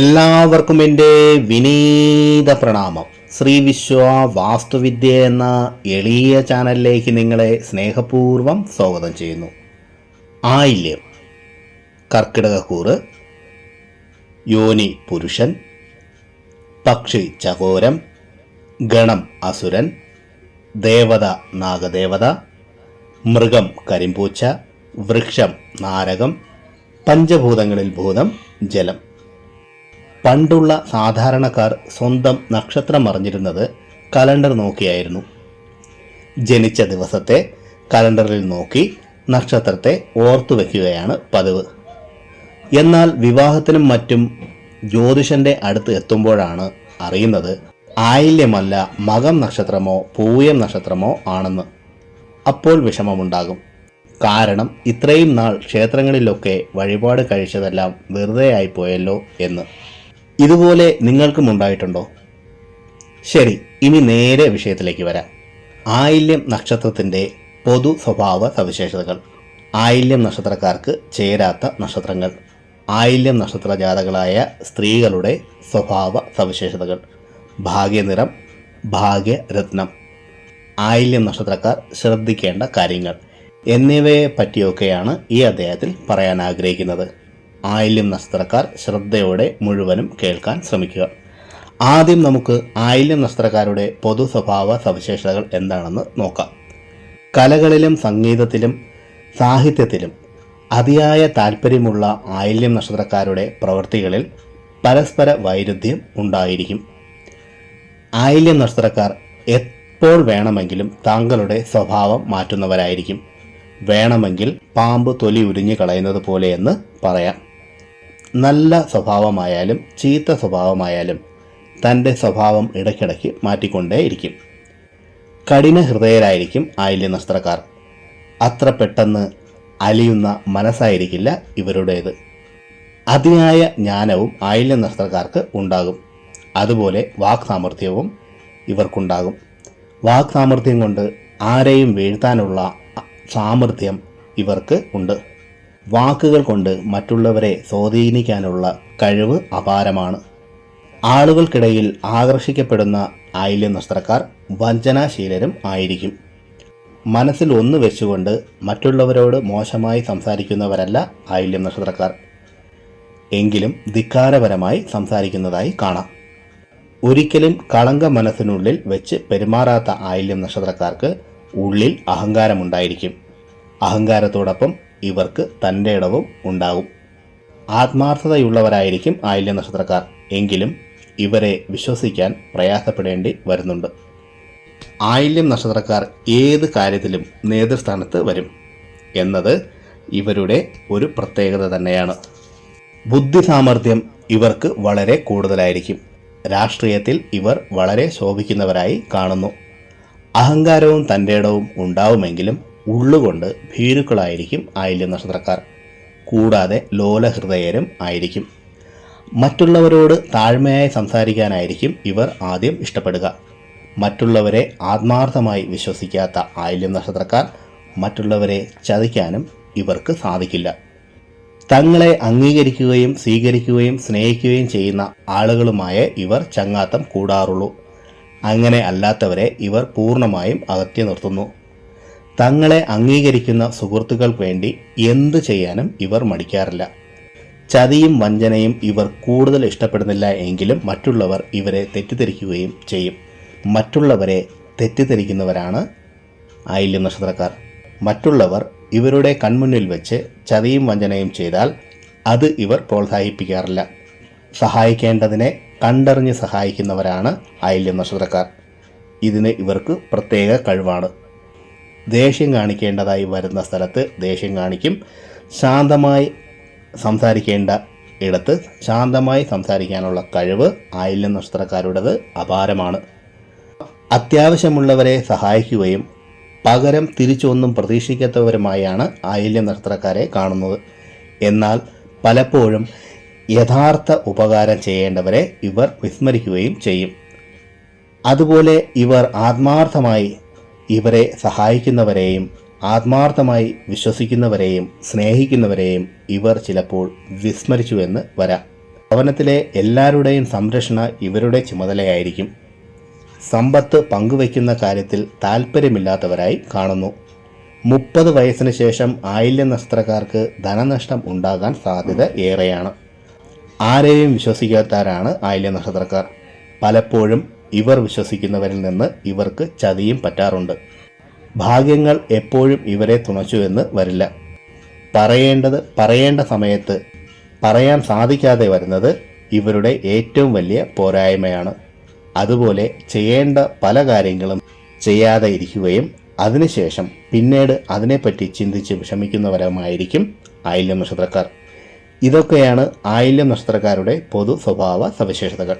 എല്ലാവർക്കും എന്റെ വിനീത പ്രണാമം. ശ്രീ വിശ്വ വാസ്തുവിദ്യ എന്ന എളിയ ചാനലിലേക്ക് നിങ്ങളെ സ്നേഹപൂർവം സ്വാഗതം ചെയ്യുന്നു. ആയില്യം. കർക്കിടകക്കൂറ്. യോനി പുരുഷൻ. പക്ഷി ചകോരം. ഗണം അസുരൻ. ദേവത നാഗദേവത. മൃഗം കരിമ്പൂച്ച. വൃക്ഷം നാരകം. പഞ്ചഭൂതങ്ങളിൽ ഭൂതം. ജലം. പണ്ടുള്ള സാധാരണക്കാർ സ്വന്തം നക്ഷത്രം അറിഞ്ഞിരുന്നത് കലണ്ടർ നോക്കിയായിരുന്നു. ജനിച്ച ദിവസത്തെ കലണ്ടറിൽ നോക്കി നക്ഷത്രത്തെ ഓർത്തു വയ്ക്കുകയാണ് പതിവ്. എന്നാൽ വിവാഹത്തിനും മറ്റും ജ്യോതിഷന്റെ അടുത്ത് എത്തുമ്പോഴാണ് അറിയുന്നത് ആയില്യമല്ല മകം നക്ഷത്രമോ പൂയം നക്ഷത്രമോ ആണെന്ന്. അപ്പോൾ വിഷമമുണ്ടാകും. കാരണം ഇത്രയും നാൾ ക്ഷേത്രങ്ങളിലൊക്കെ വഴിപാട് കഴിച്ചതെല്ലാം വെറുതെ ആയിപ്പോയല്ലോ എന്ന്. ഇതുപോലെ നിങ്ങൾക്കും ഉണ്ടായിട്ടുണ്ടോ? ശരി ഇനി നേരെ വിഷയത്തിലേക്ക് വരാം. ആയില്യം നക്ഷത്രത്തിന്റെ പൊതു സ്വഭാവ സവിശേഷതകൾ. ആയില്യം നക്ഷത്രക്കാർക്ക് ചേരാത്ത നക്ഷത്രങ്ങൾ. ആയില്യം നക്ഷത്ര ജാതകളായ സ്ത്രീകളുടെ സ്വഭാവ സവിശേഷതകൾ. ഭാഗ്യനിറം ഭാഗ്യരത്നം. ആയില്യം നക്ഷത്രക്കാർ ശ്രദ്ധിക്കേണ്ട കാര്യങ്ങൾ. എന്നിവയെ പറ്റിയൊക്കെയാണ് ഈ അദ്ദേഹത്തിൽ പറയാൻ ആഗ്രഹിക്കുന്നത്. ആയില്യം നസ്ത്രക്കാർ ശ്രദ്ധയോടെ മുഴുവനും കേൾക്കാൻ ശ്രമിക്കുക. ആദ്യം നമുക്ക് ആയില്യം നസ്ത്രക്കാരുടെ പൊതു സ്വഭാവ സവിശേഷതകൾ എന്താണെന്ന് നോക്കാം. കലകളിലും സംഗീതത്തിലും സാഹിത്യത്തിലും അതിയായ താല്പര്യമുള്ള ആയില്യം നക്ഷത്രക്കാരുടെ പ്രവൃത്തികളിൽ പരസ്പര വൈരുദ്ധ്യം ഉണ്ടായിരിക്കും. ആയില്യം നക്ഷത്രക്കാർ എപ്പോൾ വേണമെങ്കിലും താങ്കളുടെ സ്വഭാവം മാറ്റുന്നവരായിരിക്കും. വേണമെങ്കിൽ പാമ്പ് തൊലി ഉരിഞ്ഞു കളയുന്നത് പോലെയെന്ന് പറയാം. നല്ല സ്വഭാവമായാലും ചീത്ത സ്വഭാവമായാലും തന്റെ സ്വഭാവം ഇടയ്ക്കിടയ്ക്ക് മാറ്റിക്കൊണ്ടേയിരിക്കും കഠിന ഹൃദയരായിരിക്കും ആയില്യ നസ്ത്രക്കാർ അത്ര പെട്ടെന്ന് അലിയുന്ന മനസ്സായിരിക്കില്ല ഇവരുടേത്. അതിയായ ജ്ഞാനവും ആയില്യ നസ്ത്രക്കാർക്ക് ഉണ്ടാകും. അതുപോലെ വാക് സാമർഥ്യവും ഇവർക്കുണ്ടാകും. വാക് സാമർഥ്യം കൊണ്ട് ആരെയും വീഴ്ത്താനുള്ള സാമർഥ്യം ഇവർക്ക് ഉണ്ട്. വാക്കുകൾ കൊണ്ട് മറ്റുള്ളവരെ സ്വാധീനിക്കാനുള്ള കഴിവ് അപാരമാണ്. ആളുകൾക്കിടയിൽ ആകർഷിക്കപ്പെടുന്ന ആയില്യ നസ്ത്രക്കാർ വഞ്ചനാശീലരും ആയിരിക്കും. മനസ്സിൽ ഒന്ന് വെച്ചുകൊണ്ട് മറ്റുള്ളവരോട് മോശമായി സംസാരിക്കുന്നവരല്ല ആയില്യം നക്ഷത്രക്കാർ എങ്കിലും ധിക്കാരപരമായി സംസാരിക്കുന്നതായി കാണാം. ഒരിക്കലും കളങ്ക മനസ്സിനുള്ളിൽ വെച്ച് പെരുമാറാത്ത ആയില്യം നക്ഷത്രക്കാർക്ക് ഉള്ളിൽ അഹങ്കാരമുണ്ടായിരിക്കും. അഹങ്കാരത്തോടൊപ്പം ഇവർക്ക് തന്റെ ഇടവും ഉണ്ടാകും. ആത്മാർത്ഥതയുള്ളവരായിരിക്കും ആയില്യ നക്ഷത്രക്കാർ എങ്കിലും ഇവരെ വിശ്വസിക്കാൻ പ്രയാസപ്പെടേണ്ടി വരുന്നുണ്ട്. ആയില്യം നക്ഷത്രക്കാർ ഏത് കാര്യത്തിലും നേതൃസ്ഥാനത്ത് വരും എന്നത് ഇവരുടെ ഒരു പ്രത്യേകത തന്നെയാണ്. ബുദ്ധി സാമർഥ്യം ഇവർക്ക് വളരെ കൂടുതലായിരിക്കും. രാഷ്ട്രീയത്തിൽ ഇവർ വളരെ ശോഭിക്കുന്നവരായി കാണുന്നു. അഹങ്കാരവും തന്റെ ഇടവും ഉണ്ടാവുമെങ്കിലും ഉള്ളുകൊണ്ട് ഭീരുക്കളായിരിക്കും ആയില്യ നക്ഷത്രക്കാർ. കൂടാതെ ലോലഹൃദയരും ആയിരിക്കും. മറ്റുള്ളവരോട് താഴ്മയായി സംസാരിക്കാനായിരിക്കും ഇവർ ആദ്യം ഇഷ്ടപ്പെടുക. മറ്റുള്ളവരെ ആത്മാർത്ഥമായി വിശ്വസിക്കാത്ത ആയില്യം നക്ഷത്രക്കാർ മറ്റുള്ളവരെ ചതിക്കാനും ഇവർക്ക് സാധിക്കില്ല. തങ്ങളെ അംഗീകരിക്കുകയും സ്വീകരിക്കുകയും സ്നേഹിക്കുകയും ചെയ്യുന്ന ആളുകളുമായ ഇവർ ചങ്ങാത്തം കൂടാറുള്ളൂ. അങ്ങനെ അല്ലാത്തവരെ ഇവർ പൂർണമായും അകറ്റി നിർത്തുന്നു. തങ്ങളെ അംഗീകരിക്കുന്ന സുഹൃത്തുക്കൾക്ക് വേണ്ടി എന്ത് ചെയ്യാനും ഇവർ മടിക്കാറില്ല. ചതിയും വഞ്ചനയും ഇവർ കൂടുതൽ ഇഷ്ടപ്പെടുന്നില്ല എങ്കിലും മറ്റുള്ളവർ ഇവരെ തെറ്റിദ്ധരിക്കുകയും ചെയ്യും. മറ്റുള്ളവരെ തെറ്റിദ്ധരിക്കുന്നവരാണ് ആയില്യം നക്ഷത്രക്കാർ. മറ്റുള്ളവർ ഇവരുടെ കൺമുന്നിൽ വെച്ച് ചതിയും വഞ്ചനയും ചെയ്താൽ അത് ഇവർ പ്രോത്സാഹിപ്പിക്കാറില്ല. സഹായിക്കേണ്ടതിനെ കണ്ടറിഞ്ഞ് സഹായിക്കുന്നവരാണ് ആയില്യം നക്ഷത്രക്കാർ. ഇതിന് ഇവർക്ക് പ്രത്യേക കഴിവാണ്. ദേഷ്യം കാണിക്കേണ്ടതായി വരുന്ന സ്ഥലത്ത് ദേഷ്യം കാണിക്കും. ശാന്തമായി സംസാരിക്കേണ്ട ഇടത്ത് ശാന്തമായി സംസാരിക്കാനുള്ള കഴിവ് ആയില്യ നക്ഷത്രക്കാരുടേത് അപാരമാണ്. അത്യാവശ്യമുള്ളവരെ സഹായിക്കുകയും പകരം തിരിച്ചൊന്നും പ്രതീക്ഷിക്കാത്തവരുമായാണ് ആയില്യ നക്ഷത്രക്കാരെ കാണുന്നത്. എന്നാൽ പലപ്പോഴും യഥാർത്ഥ ഉപകാരം ചെയ്യേണ്ടവരെ ഇവർ വിസ്മരിക്കുകയും ചെയ്യും. അതുപോലെ ഇവർ ആത്മാർത്ഥമായി ഇവരെ സഹായിക്കുന്നവരെയും ആത്മാർത്ഥമായി വിശ്വസിക്കുന്നവരെയും സ്നേഹിക്കുന്നവരെയും ഇവർ ചിലപ്പോൾ വിസ്മരിച്ചുവെന്ന് വരാം. ഭവനത്തിലെ എല്ലാവരുടെയും സംരക്ഷണ ഇവരുടെ ചുമതലയായിരിക്കും. സമ്പത്ത് പങ്കുവയ്ക്കുന്ന കാര്യത്തിൽ താല്പര്യമില്ലാത്തവരായി കാണുന്നു. മുപ്പത് വയസ്സിന് ശേഷം ആയില്യ നഷ്ടക്കാർക്ക് ധനനഷ്ടം ഉണ്ടാകാൻ സാധ്യത ഏറെയാണ്. ആരെയും വിശ്വസിക്കാത്തവരാണ് ആയില്യ നക്ഷത്രക്കാർ. പലപ്പോഴും ഇവർ വിശ്വസിക്കുന്നവരിൽ നിന്ന് ഇവർക്ക് ചതിയും പറ്റാറുണ്ട്. ഭാഗ്യങ്ങൾ എപ്പോഴും ഇവരെ തുണച്ചു എന്ന് വരില്ല. പറയേണ്ടത് പറയേണ്ട സമയത്ത് പറയാൻ സാധിക്കാതെ വരുന്നത് ഇവരുടെ ഏറ്റവും വലിയ പോരായ്മയാണ്. അതുപോലെ ചെയ്യേണ്ട പല കാര്യങ്ങളും ചെയ്യാതെ ഇരിക്കുകയും അതിനുശേഷം പിന്നീട് അതിനെപ്പറ്റി ചിന്തിച്ച് വിഷമിക്കുന്നവരുമായിരിക്കും ആയില്യം നക്ഷത്രക്കാർ. ഇതൊക്കെയാണ് ആയില്യം നക്ഷത്രക്കാരുടെ പൊതു സ്വഭാവ സവിശേഷതകൾ.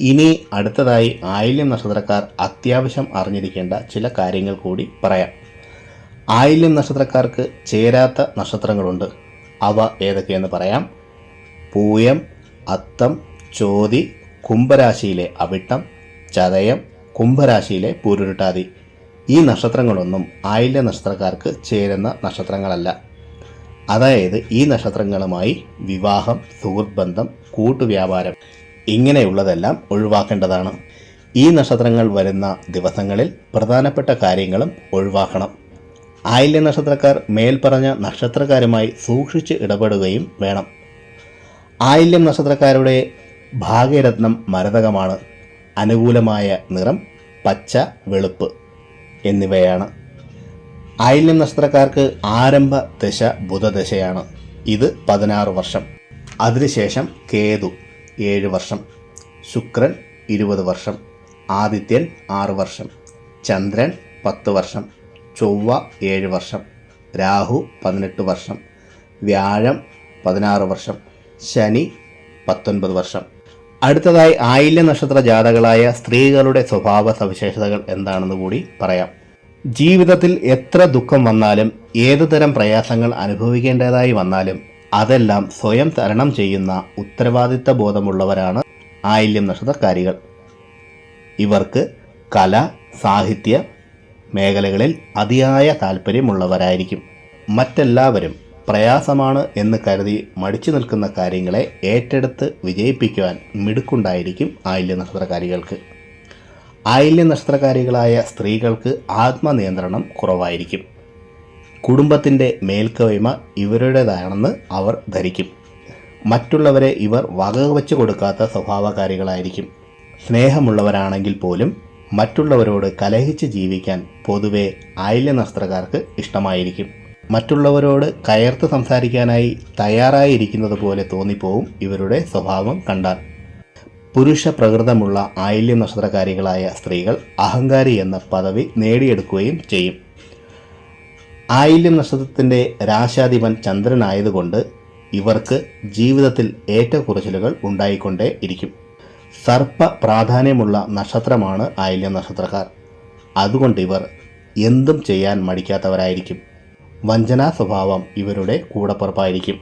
ഇനി അടുത്തതായി ആയില്യം നക്ഷത്രക്കാർ അത്യാവശ്യം അറിഞ്ഞിരിക്കേണ്ട ചില കാര്യങ്ങൾ കൂടി പറയാം. ആയില്യം നക്ഷത്രക്കാർക്ക് ചേരാത്ത നക്ഷത്രങ്ങളുണ്ട്. അവ ഏതൊക്കെയെന്ന് പറയാം. പൂയം അത്തം ചോതി കുംഭരാശിയിലെ അവിട്ടം ചതയം കുംഭരാശിയിലെ പൂരുരുട്ടാതി. ഈ നക്ഷത്രങ്ങളൊന്നും ആയില്യ നക്ഷത്രക്കാർക്ക് ചേരുന്ന നക്ഷത്രങ്ങളല്ല. അതായത് ഈ നക്ഷത്രങ്ങളുമായി വിവാഹം സുഹൃത്ബന്ധം കൂട്ടുവ്യാപാരം. ഇങ്ങനെയുള്ളതെല്ലാം ഒഴിവാക്കേണ്ടതാണ്. ഈ നക്ഷത്രങ്ങൾ വരുന്ന ദിവസങ്ങളിൽ പ്രധാനപ്പെട്ട കാര്യങ്ങളും ഒഴിവാക്കണം. ആയില്യ നക്ഷത്രക്കാർ മേൽപ്പറഞ്ഞ നക്ഷത്രക്കാരുമായി സൂക്ഷിച്ച് ഇടപെടുകയും വേണം. ആയില്യം നക്ഷത്രക്കാരുടെ ഭാഗ്യരത്നം മരതകമാണ്. അനുകൂലമായ നിറം പച്ച വെളുപ്പ് എന്നിവയാണ്. ആയില്യം നക്ഷത്രക്കാർക്ക് ആരംഭ ദശ ബുധദശയാണ്. ഇത് പതിനാറ് വർഷം. അതിനുശേഷം കേതു. ഏഴ് വർഷം. ശുക്രൻ ഇരുപത് വർഷം. ആദിത്യൻ ആറ് വർഷം. ചന്ദ്രൻ പത്ത് വർഷം. ചൊവ്വ ഏഴ് വർഷം. രാഹു പതിനെട്ട് വർഷം. വ്യാഴം പതിനാറ് വർഷം. ശനി പത്തൊൻപത് വർഷം. അടുത്തതായി ആയില്യ നക്ഷത്ര ജാതകളായ സ്ത്രീകളുടെ സ്വഭാവ സവിശേഷതകൾ എന്താണെന്ന് കൂടി പറയാം. ജീവിതത്തിൽ എത്ര ദുഃഖം വന്നാലും ഏതുതരം പ്രയാസങ്ങൾ അനുഭവിക്കേണ്ടതായി വന്നാലും അതെല്ലാം സ്വയം തരണം ചെയ്യുന്ന ഉത്തരവാദിത്ത ബോധമുള്ളവരാണ് ആയില്യം നക്ഷത്രക്കാരികൾ. ഇവർക്ക് കല സാഹിത്യ മേഖലകളിൽ അതിയായ താല്പര്യമുള്ളവരായിരിക്കും മറ്റെല്ലാവരും പ്രയാസമാണ് എന്ന് കരുതി മടിച്ചു നിൽക്കുന്ന കാര്യങ്ങളെ ഏറ്റെടുത്ത് വിജയിപ്പിക്കുവാൻ മിടുക്കുണ്ടായിരിക്കും ആയില്യ നക്ഷത്രകാരികൾക്ക് ആയില്യ നക്ഷത്രകാരികളായ സ്ത്രീകൾക്ക് ആത്മനിയന്ത്രണം കുറവായിരിക്കും. കുടുംബത്തിന്റെ മേൽക്കോയ്മ ഇവരുടേതാണെന്ന് അവർ ധരിക്കും. മറ്റുള്ളവരെ ഇവർ വകവെച്ച് കൊടുക്കാത്ത സ്വഭാവകാരികളായിരിക്കും. സ്നേഹമുള്ളവരാണെങ്കിൽ പോലും മറ്റുള്ളവരോട് കലഹിച്ച് ജീവിക്കാൻ പൊതുവെ ആയില്യനസ്ത്രക്കാർക്ക് ഇഷ്ടമായിരിക്കും. മറ്റുള്ളവരോട് കയർത്ത് സംസാരിക്കാനായി തയ്യാറായിരിക്കുന്നത് പോലെ തോന്നിപ്പോവും ഇവരുടെ സ്വഭാവം കണ്ടാൽ. പുരുഷ പ്രകൃതമുള്ള ആയില്യ നക്ഷത്രകാരികളായ സ്ത്രീകൾ അഹങ്കാരി എന്ന പദവി നേടിയെടുക്കുകയും ചെയ്യും. ആയില്യം നക്ഷത്രത്തിന്റെ രാശാധിപൻ ചന്ദ്രനായതുകൊണ്ട് ഇവർക്ക് ജീവിതത്തിൽ ഏറ്റക്കുറച്ചിലുകൾ ഉണ്ടായിക്കൊണ്ടേ ഇരിക്കും. സർപ്പ പ്രാധാന്യമുള്ള നക്ഷത്രമാണ് ആയില്യം നക്ഷത്രക്കാർ. അതുകൊണ്ട് ഇവർ എന്തും ചെയ്യാൻ മടിക്കാത്തവരായിരിക്കും. വഞ്ചനാ സ്വഭാവം ഇവരുടെ കൂടപ്പുറപ്പായിരിക്കും.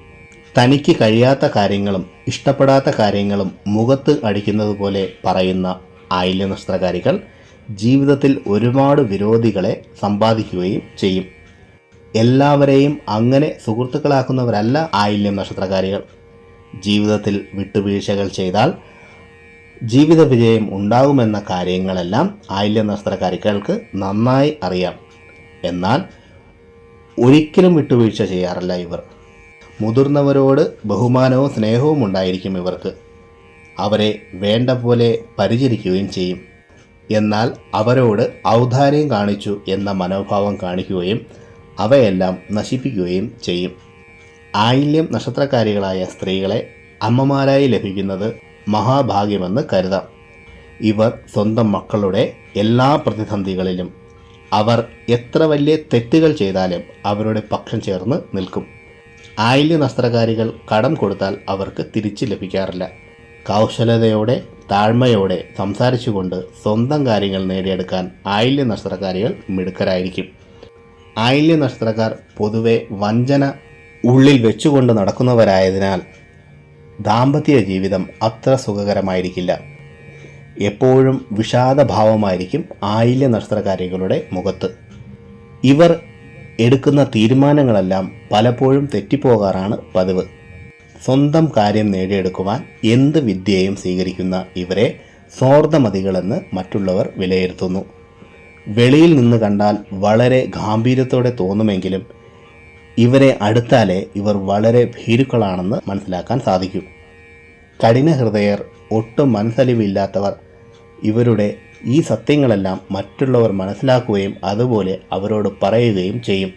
തനിക്ക് കഴിയാത്ത കാര്യങ്ങളും ഇഷ്ടപ്പെടാത്ത കാര്യങ്ങളും മുഖത്ത് അടിക്കുന്നത് പോലെ പറയുന്ന ആയില്യ നക്ഷത്രകാരികൾ ജീവിതത്തിൽ ഒരുപാട് വിരോധികളെ സമ്പാദിക്കുകയും ചെയ്യും. എല്ലാവരെയും അങ്ങനെ സുഹൃത്തുക്കളാക്കുന്നവരല്ല ആയില്യം നക്ഷത്രകാരികൾ. ജീവിതത്തിൽ വിട്ടുവീഴ്ചകൾ ചെയ്താൽ ജീവിത വിജയം ഉണ്ടാകുമെന്ന കാര്യങ്ങളെല്ലാം ആയില്യ നക്ഷത്രകാരികൾക്ക് നന്നായി അറിയാം. എന്നാൽ ഒരിക്കലും വിട്ടുവീഴ്ച ചെയ്യാറില്ല ഇവർ. മുതിർന്നവരോട് ബഹുമാനവും സ്നേഹവും ഉണ്ടായിരിക്കും ഇവർക്ക്. അവരെ വേണ്ട പോലെ പരിചരിക്കുകയും ചെയ്യും. എന്നാൽ അവരോട് ഔദാര്യം കാണിച്ചു എന്ന മനോഭാവം കാണിക്കുകയും അവയെല്ലാം നശിപ്പിക്കുകയും ചെയ്യും. ആയില്യം നക്ഷത്രക്കാരികളായ സ്ത്രീകളെ അമ്മമാരായി ലഭിക്കുന്നത് മഹാഭാഗ്യമെന്ന് കരുതാം. ഇവർ സ്വന്തം മക്കളുടെ എല്ലാ പ്രതിസന്ധികളിലും അവർ എത്ര വലിയ തെറ്റുകൾ ചെയ്താലും അവരുടെ പക്ഷം ചേർന്ന് നിൽക്കും. ആയില്യ നസ്ത്രകാരികൾ കടം കൊടുത്താൽ അവർക്ക് തിരിച്ചു ലഭിക്കാറില്ല. കൗശലതയോടെ താഴ്മയോടെ സംസാരിച്ചുകൊണ്ട് സ്വന്തം കാര്യങ്ങൾ നേടിയെടുക്കാൻ ആയില്യ നസ്ത്രകാരികൾ മിടുക്കരായിരിക്കും. ആയില്യ നക്ഷത്രക്കാർ പൊതുവെ വഞ്ചന ഉള്ളിൽ വെച്ചുകൊണ്ട് നടക്കുന്നവരായതിനാൽ ദാമ്പത്യ ജീവിതം അത്ര സുഖകരമായിരിക്കില്ല. എപ്പോഴും വിഷാദഭാവമായിരിക്കും ആയില്യ നക്ഷത്രകാരികളുടെ മുഖത്ത്. ഇവർ എടുക്കുന്ന തീരുമാനങ്ങളെല്ലാം പലപ്പോഴും തെറ്റിപ്പോകാറാണ് പതിവ്. സ്വന്തം കാര്യം നേടിയെടുക്കുവാൻ എന്ത് വിദ്യയും സ്വീകരിക്കുന്ന ഇവരെ സ്വാർത്ഥമതികളെന്ന് മറ്റുള്ളവർ വിലയിരുത്തുന്നു. വെളിയിൽ നിന്ന് കണ്ടാൽ വളരെ ഗാംഭീര്യത്തോടെ തോന്നുമെങ്കിലും ഇവരെ അടുത്താലേ ഇവർ വളരെ ഭീരുക്കളാണെന്ന് മനസ്സിലാക്കാൻ സാധിക്കും. കഠിന ഹൃദയർ ഒട്ടും മനസ്സലിവില്ലാത്തവർ ഇവരുടെ ഈ സത്യങ്ങളെല്ലാം മറ്റുള്ളവർ മനസ്സിലാക്കുകയും അതുപോലെ അവരോട് പറയുകയും ചെയ്യും.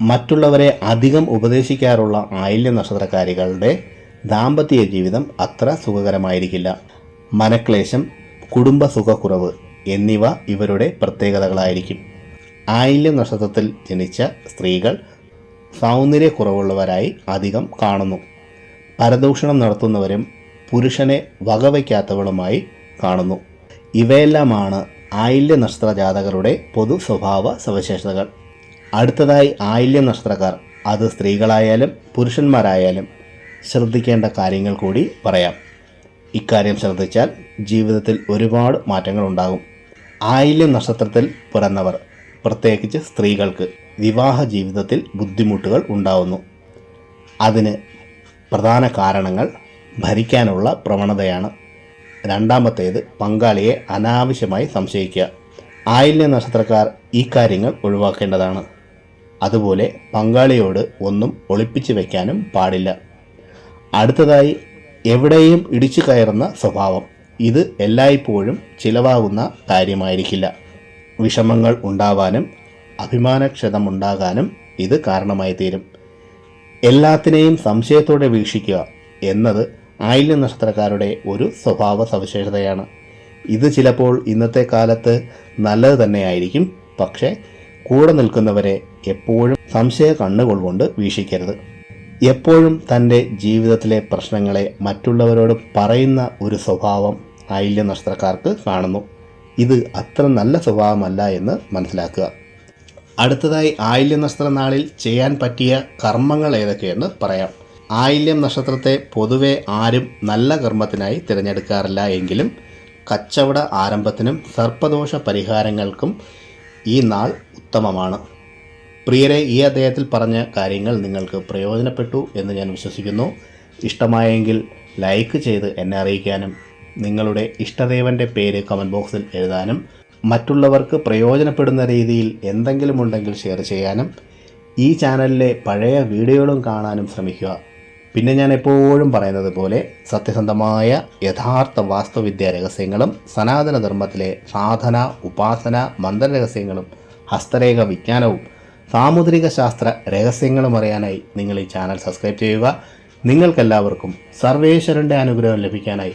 മറ്റുള്ളവരെ അധികം ഉപദേശിക്കാറുള്ള ആയില്യ നക്ഷത്രക്കാരികളുടെ ദാമ്പത്യ ജീവിതം അത്ര സുഖകരമായിരിക്കില്ല. മനക്ലേശം കുടുംബ സുഖക്കുറവ് എന്നിവ ഇവരുടെ പ്രത്യേകതകളായിരിക്കും. ആയില്യം നക്ഷത്രത്തിൽ ജനിച്ച സ്ത്രീകൾ സൗന്ദര്യക്കുറവുള്ളവരായി അധികം കാണുന്നു. പരദൂഷണം നടത്തുന്നവരും പുരുഷനെ വകവയ്ക്കാത്തവളുമായി കാണുന്നു. ഇവയെല്ലാമാണ് ആയില്യ നക്ഷത്ര ജാതകരുടെ പൊതു സ്വഭാവ സവിശേഷതകൾ. അടുത്തതായി ആയില്യ നക്ഷത്രക്കാർ അത് സ്ത്രീകളായാലും പുരുഷന്മാരായാലും ശ്രദ്ധിക്കേണ്ട കാര്യങ്ങൾ കൂടി പറയാം. ഇക്കാര്യം ശ്രദ്ധിച്ചാൽ ജീവിതത്തിൽ ഒരുപാട് മാറ്റങ്ങൾ ഉണ്ടാകും ആയില്യം നക്ഷത്രത്തിൽ പിറന്നവർ. പ്രത്യേകിച്ച് സ്ത്രീകൾക്ക് വിവാഹ ജീവിതത്തിൽ ബുദ്ധിമുട്ടുകൾ ഉണ്ടാവുന്നു. അതിന് പ്രധാന കാരണങ്ങൾ ഭരിക്കാനുള്ള പ്രവണതയാണ്. രണ്ടാമത്തേത് പങ്കാളിയെ അനാവശ്യമായി സംശയിക്കുക. ആയില്യ നക്ഷത്രക്കാർ ഈ കാര്യങ്ങൾ ഒഴിവാക്കേണ്ടതാണ്. അതുപോലെ പങ്കാളിയോട് ഒന്നും ഒളിപ്പിച്ചു വയ്ക്കാനും പാടില്ല. അടുത്തതായി എവിടെയും ഇടിച്ചു കയറുന്ന സ്വഭാവം. ഇത് എല്ലായ്പ്പോഴും ചിലവാകുന്ന കാര്യമായിരിക്കില്ല. വിഷമങ്ങൾ ഉണ്ടാവാനും അഭിമാനക്ഷതമുണ്ടാകാനും ഇത് കാരണമായി തീരും എല്ലാത്തിനെയും സംശയത്തോടെ വീക്ഷിക്കുക എന്നത് ആയില്യ നക്ഷത്രക്കാരുടെ ഒരു സ്വഭാവ സവിശേഷതയാണ്. ഇത് ചിലപ്പോൾ ഇന്നത്തെ കാലത്ത് നല്ലത് തന്നെയായിരിക്കും പക്ഷേ കൂടെ നിൽക്കുന്നവരെ എപ്പോഴും സംശയ കണ്ണുകൾ കൊണ്ട് വീക്ഷിക്കരുത്. എപ്പോഴും തന്റെ ജീവിതത്തിലെ പ്രശ്നങ്ങളെ മറ്റുള്ളവരോട് പറയുന്ന ഒരു സ്വഭാവം ആയില്യ നക്ഷത്രക്കാർക്ക് കാണുന്നു. ഇത് അത്ര നല്ല സ്വഭാവമല്ല എന്ന് മനസ്സിലാക്കുക. അടുത്തതായി ആയില്യം നക്ഷത്ര നാളിൽ ചെയ്യാൻ പറ്റിയ കർമ്മങ്ങൾ ഏതൊക്കെയെന്ന് പറയാം. ആയില്യം നക്ഷത്രത്തെ പൊതുവെ ആരും നല്ല കർമ്മത്തിനായി തിരഞ്ഞെടുക്കാറില്ല എങ്കിലും കച്ചവട ആരംഭത്തിനും സർപ്പദോഷ പരിഹാരങ്ങൾക്കും ഈ നാൾ ഉത്തമമാണ്. പ്രിയരെ ഈ അദ്ദേഹത്തിൽ പറഞ്ഞ കാര്യങ്ങൾ നിങ്ങൾക്ക് പ്രയോജനപ്പെട്ടു എന്ന് ഞാൻ വിശ്വസിക്കുന്നു. ഇഷ്ടമായെങ്കിൽ ലൈക്ക് ചെയ്ത് എന്നെ അറിയിക്കാനും നിങ്ങളുടെ ഇഷ്ടദേവന്റെ പേര് കമന്റ് ബോക്സിൽ എഴുതാനും മറ്റുള്ളവർക്ക് പ്രയോജനപ്പെടുന്ന രീതിയിൽ എന്തെങ്കിലും ഉണ്ടെങ്കിൽ ഷെയർ ചെയ്യാനും ഈ ചാനലിലെ പഴയ വീഡിയോകളും കാണാനും ശ്രമിക്കുക. പിന്നെ ഞാൻ എപ്പോഴും പറയുന്നത് പോലെ സത്യസന്ധമായ യഥാർത്ഥ വാസ്തുവിദ്യ രഹസ്യങ്ങളും സനാതന ധർമ്മത്തിലെ സാധന ഉപാസന മന്ത്രരഹസ്യങ്ങളും ഹസ്തരേഖ വിജ്ഞാനവും സാമുദ്രിക ശാസ്ത്ര രഹസ്യങ്ങളും അറിയാനായി നിങ്ങൾ ഈ ചാനൽ സബ്സ്ക്രൈബ് ചെയ്യുക. നിങ്ങൾക്കെല്ലാവർക്കും സർവേശ്വരന്റെ അനുഗ്രഹം ലഭിക്കാനായി